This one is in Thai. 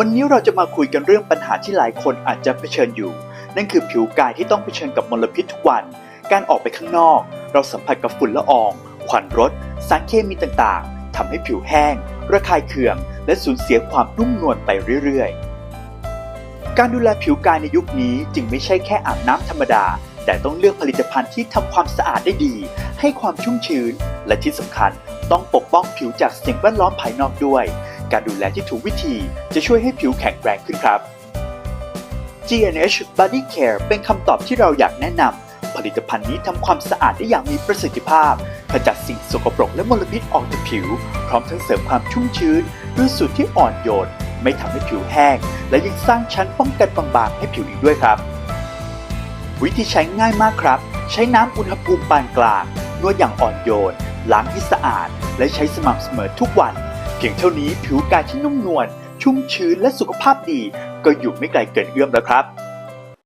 วันนี้เราจะมาคุยกันเรื่องปัญหาที่หลายคนอาจจะเผชิญอยู่ นั่นคือผิวกายที่ต้องเผชิญกับมลพิษทุกวัน การออกไปข้างนอก เราสัมผัสกับฝุ่นละออง ควันรถ สารเคมีต่างๆทำให้ผิวแห้ง ระคายเคือง และสูญเสียความนุ่มนวลไปเรื่อยๆ การดูแลผิวกายในยุคนี้จึงไม่ใช่แค่อาบน้ำธรรมดา แต่ต้องเลือกผลิตภัณฑ์ที่ทำความสะอาดได้ดี ให้ความชุ่มชื้น และที่สำคัญต้องปกป้องผิวจากสิ่งแวดล้อมภายนอกด้วย การดูแลที่ถูกวิธีจะช่วยให้ผิวแข็งแรงขึ้นครับ G.N.H Body Care เป็นคำตอบที่เราอยากแนะนำผลิตภัณฑ์นี้ทำความสะอาดได้อย่างมีประสิทธิภาพขจัดสิ่งสกปรกและมลพิษออกจากผิว พร้อมทั้งเสริมความชุ่มชื้นด้วยสูตรที่อ่อนโยน ไม่ทำให้ผิวแห้ง และยังสร้างชั้นป้องกันบางๆให้ผิวอีกด้วยครับ วิธีใช้ง่ายมากครับ ใช้น้ำอุณหภูมิปานกลางนวดอย่างอ่อนโยน ล้างให้สะอาด และใช้สม่ำเสมอทุกวัน เพียงเท่านี้ผิวกายที่นุ่มนวลชุ่มชื้นและสุขภาพดี ก็อยู่ไม่ไกลเกินเอื้อมแล้วครับ